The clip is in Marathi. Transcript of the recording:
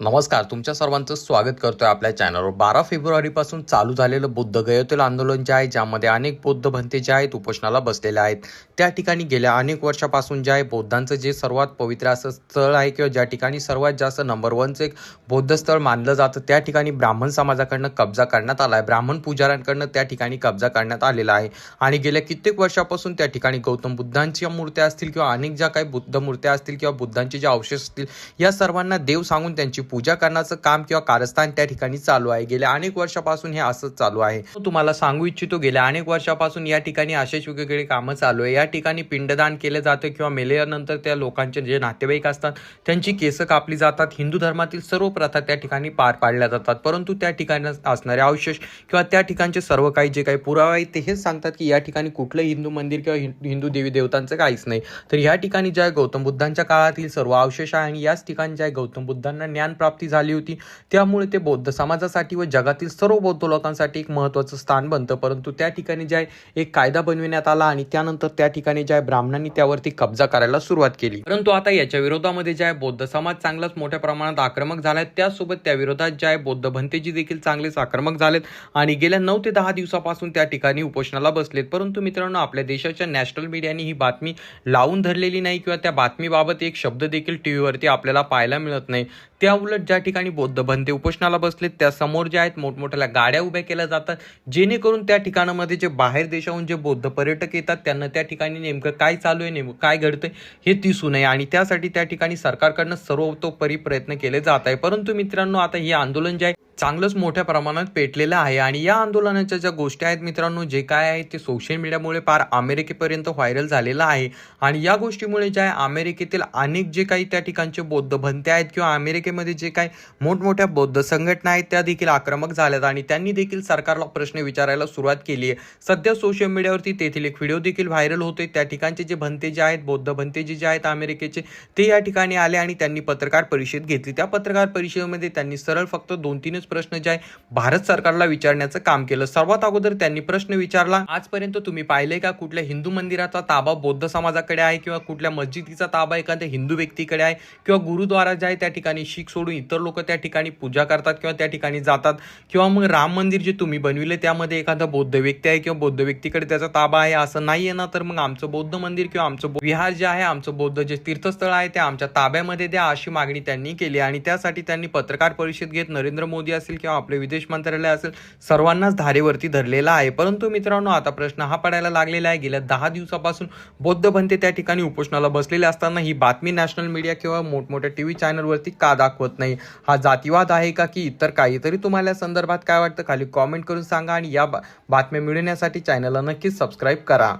नमस्कार तुमच्या सर्वांचं स्वागत करतोय आपल्या चॅनलवर बारा फेब्रुवारीपासून चालू झालेलं बुद्ध गयोतील आंदोलन जे आहे ज्यामध्ये अनेक बौद्ध भंते जे आहेत उपोषणाला बसलेले आहेत. त्या ठिकाणी गेल्या अनेक वर्षापासून जे आहे बौद्धांचं जे सर्वात पवित्र असं स्थळ आहे किंवा ज्या ठिकाणी सर्वात जास्त नंबर वनचं एक बौद्ध स्थळ मानलं जातं त्या ठिकाणी ब्राह्मण समाजाकडनं कब्जा करण्यात आला आहे. ब्राह्मण पुजाऱ्यांकडनं त्या ठिकाणी कब्जा करण्यात आलेला आहे. आणि गेल्या कित्येक वर्षापासून त्या ठिकाणी गौतम बुद्धांच्या मूर्त्या असतील किंवा अनेक ज्या काही बुद्ध मूर्त्या असतील किंवा बुद्धांचे जे अवशेष असतील या सर्वांना देव सांगून त्यांची पूजा करण्याचं काम किंवा कारस्थान त्या ठिकाणी चालू आहे. गेल्या अनेक वर्षापासून हे असंच चालू आहे. तुम्हाला सांगू इच्छितो गेल्या अनेक वर्षापासून या ठिकाणी असेच वेगवेगळे कामं चालू आहे. या ठिकाणी पिंडदान केलं जातं किंवा मेल्यानंतर त्या लोकांचे जे नातेवाईक असतात त्यांची केसं कापली जातात. हिंदू धर्मातील सर्व प्रथा त्या ठिकाणी पार पाडल्या जातात. परंतु त्या ठिकाणी असणारे अवशेष किंवा त्या ठिकाणचे सर्व काही जे काही पुरावे आहेत ते हेच सांगतात की या ठिकाणी कुठलं हिंदू मंदिर किंवा हिंदू देवी देवतांचं काहीच नाही. तर या ठिकाणी ज्या गौतम बुद्धांच्या काळातील सर्व अवशेष आहे आणि याच ठिकाणी ज्या गौतम बुद्धांना ज्ञान ज्ञानप्राप्ती झाली होती. त्यामुळे ते बौद्ध समाजासाठी व जगातील सर्व बौद्ध लोकांसाठी एक महत्त्वाचं स्थान बनतं. परंतु त्या ठिकाणी जे आहे एक कायदा बनविण्यात आला आणि त्यानंतर त्या ठिकाणी ज्या आहे ब्राह्मणांनी त्यावरती कब्जा करायला सुरुवात केली. परंतु आता याच्या विरोधामध्ये जे आहे बौद्ध समाज चांगलाच मोठ्या प्रमाणात आक्रमक झाला आहे त्यासोबत त्या विरोधात जे आहे बौद्ध भंतेजी देखील चांगलेच आक्रमक झालेत आणि गेल्या नऊ ते दहा दिवसापासून त्या ठिकाणी उपोषणाला बसलेत. परंतु मित्रांनो आपल्या देशाच्या नॅशनल मीडियाने ही बातमी लावून धरलेली नाही किंवा त्या बातमीबाबत एक शब्द देखील टी व्हीवरती आपल्याला पाहायला मिळत नाही. त्या उलट ज्या ठिकाणी बौद्ध बनते उपोषणाला बसलेत त्या समोर ज्या आहेत मोठमोठ्या गाड्या उभ्या केल्या जातात जेणेकरून त्या ठिकाणामध्ये जे बाहेर देशाहून जे बौद्ध पर्यटक येतात त्यांना त्या ठिकाणी नेमकं काय चालू आहे नेमकं काय घडतंय हे दिसू नये आणि त्यासाठी त्या ठिकाणी सरकारकडनं सर्वतोपरी प्रयत्न केले जात आहे. परंतु मित्रांनो आता हे आंदोलन जे आहे चांगलंच मोठ्या प्रमाणात पेटलेलं आहे. आणि या आंदोलनाच्या ज्या गोष्टी आहेत मित्रांनो जे काय आहे ते सोशल मीडियामुळे फार अमेरिकेपर्यंत व्हायरल झालेलं आहे. आणि या गोष्टीमुळे ज्या आहे अमेरिकेतील अनेक जे काही त्या ठिकाणचे बौद्ध भंते आहेत किंवा अमेरिकेमध्ये जे काही मोठमोठ्या बौद्ध संघटना आहेत त्या देखील आक्रमक झाल्यात. आणि त्यांनी देखील सरकारला प्रश्न विचारायला सुरुवात केली आहे. सध्या सोशल मीडियावरती तेथील एक व्हिडिओ देखील व्हायरल होतोय. त्या ठिकाणचे जे भंते जे आहेत बौद्ध भंते जे जे आहेत अमेरिकेचे ते या ठिकाणी आले आणि त्यांनी पत्रकार परिषद घेतली. त्या पत्रकार परिषदेमध्ये त्यांनी सरळ फक्त दोन तीनच प्रश्न जे आहे भारत सरकारला विचारण्याचं काम केलं. सर्वात अगोदर त्यांनी प्रश्न विचारला आजपर्यंत तुम्ही पाहिले का कुठल्या हिंदू मंदिराचा ताबा बौद्ध समाजाकडे आहे किंवा कुठल्या मस्जिदीचा ताबा एखाद्या हिंदू व्यक्तीकडे आहे किंवा गुरुद्वारा जे आहे त्या ठिकाणी शीख सोडून इतर लोक त्या ठिकाणी पूजा करतात किंवा त्या ठिकाणी जातात किंवा मग राम मंदिर जे तुम्ही बनविले त्यामध्ये एखादा बौद्ध व्यक्ती आहे किंवा बौद्ध व्यक्तीकडे त्याचा ताबा आहे असं नाही आहे ना तर मग आमचं बौद्ध मंदिर किंवा आमचं विहार जे आहे आमचं बौद्ध जे तीर्थस्थळ आहे ते आमच्या ताब्यामध्ये द्या अशी मागणी त्यांनी केली आणि त्यासाठी त्यांनी पत्रकार परिषद घेत नरेंद्र मोदी असेल किंवा आपले विदेश मंत्रालय असेल सर्वांनाच धारेवरती धरलेला आहे. परंतु मित्रांनो आता प्रश्न हा पडायला लागलेला आहे. गेल्या दहा दिवसापासून बौद्ध भंते त्या ठिकाणी उपोषणाला बसलेले असताना ही बातमी नॅशनल मीडिया किंवा मोठमोठ्या टी व्ही चॅनलवरती का दाखवत नाही? हा जातीवाद आहे का की इतर काहीतरी? तुम्हाला संदर्भात काय वाटतं? खाली कॉमेंट करून सांगा आणि या बा- बातम्या मिळवण्यासाठी चॅनलला नक्कीच सबस्क्राईब करा.